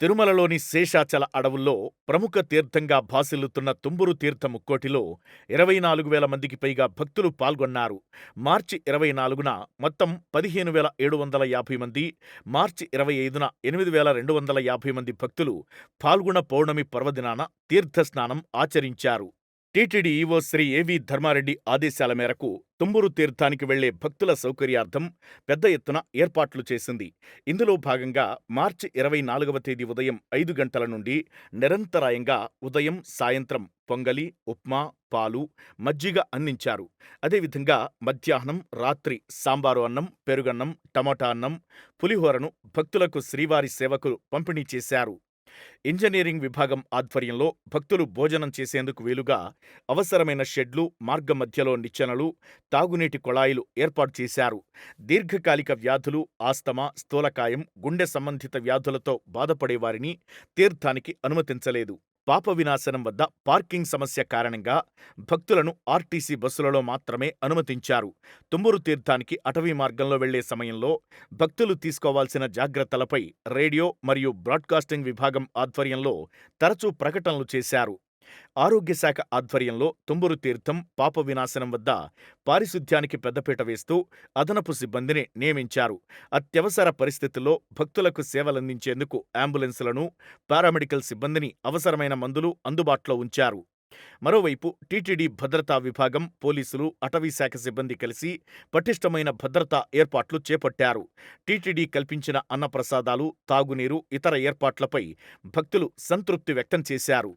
తిరుమలలోని శేషాచల అడవుల్లో ప్రముఖ తీర్థంగా భాసిల్లుతున్న తుంబురు తీర్థ ముక్కోటిలో ఇరవై నాలుగు వేల మందికి పైగా భక్తులు పాల్గొన్నారు. మార్చి ఇరవై నాలుగున మొత్తం పదిహేను వేల ఏడు వందల యాభై మంది మార్చి ఇరవై ఐదున ఎనిమిది వేల రెండు వందల యాభై మంది భక్తులు పాల్గొన పౌర్ణమి పర్వదినాన తీర్థస్నానం ఆచరించారు. టీటీడీ ఈవో శ్రీ ఏవి ధర్మారెడ్డి ఆదేశాల మేరకు తుమ్మూరు తీర్థానికి వెళ్ళే భక్తుల సౌకర్యార్థం పెద్ద ఎత్తున ఏర్పాట్లు చేసింది. ఇందులో భాగంగా మార్చి ఇరవై నాలుగవ తేదీ ఉదయం ఐదు గంటల నుండి నిరంతరాయంగా ఉదయం సాయంత్రం పొంగలి ఉప్మా పాలు మజ్జిగ అందించారు. అదేవిధంగా మధ్యాహ్నం రాత్రి సాంబారు అన్నం పెరుగన్నం టమాటా అన్నం పులిహోరను భక్తులకు శ్రీవారి సేవకులు పంపిణీ చేశారు. ఇంజనీరింగ్ విభాగం ఆధ్వర్యంలో భక్తులు భోజనం చేసేందుకు వీలుగా అవసరమైన షెడ్లు మార్గ మధ్యలో నిచ్చెనలు తాగునీటి కొళాయిలు ఏర్పాటు చేశారు. దీర్ఘకాలిక వ్యాధులు ఆస్తమా స్థూలకాయం గుండె సంబంధిత వ్యాధులతో బాధపడేవారిని తీర్థానికి అనుమతించలేదు. పాప వినాశనం వద్ద పార్కింగ్ సమస్య కారణంగా భక్తులను ఆర్టీసీ బస్సులలో మాత్రమే అనుమతించారు. తుమ్మూరు తీర్థానికి అటవీ మార్గంలో వెళ్ళే సమయంలో భక్తులు తీసుకోవాల్సిన జాగ్రత్తలపై రేడియో మరియు బ్రాడ్కాస్టింగ్ విభాగం ఆధ్వర్యంలో తరచూ ప్రకటనలు చేశారు. ఆరోగ్య శాఖ ఆధ్వర్యంలో తుంబురు తీర్థం పాప వినాశనం వద్ద పారిశుధ్యానికి పెద్దపీట వేస్తూ అదనపు సిబ్బందిని నియమించారు. అత్యవసర పరిస్థితుల్లో భక్తులకు సేవలందించేందుకు అంబులెన్సులను పారామెడికల్ సిబ్బందిని అవసరమైన మందులు అందుబాటులో ఉంచారు. మరోవైపు టీటీడీ భద్రతా విభాగం పోలీసులు అటవీశాఖ సిబ్బంది కలిసి పటిష్టమైన భద్రతా ఏర్పాట్లు చేపట్టారు. టీటీడీ కల్పించిన అన్నప్రసాదాలు తాగునీరు ఇతర ఏర్పాట్లపై భక్తులు సంతృప్తి వ్యక్తం చేశారు.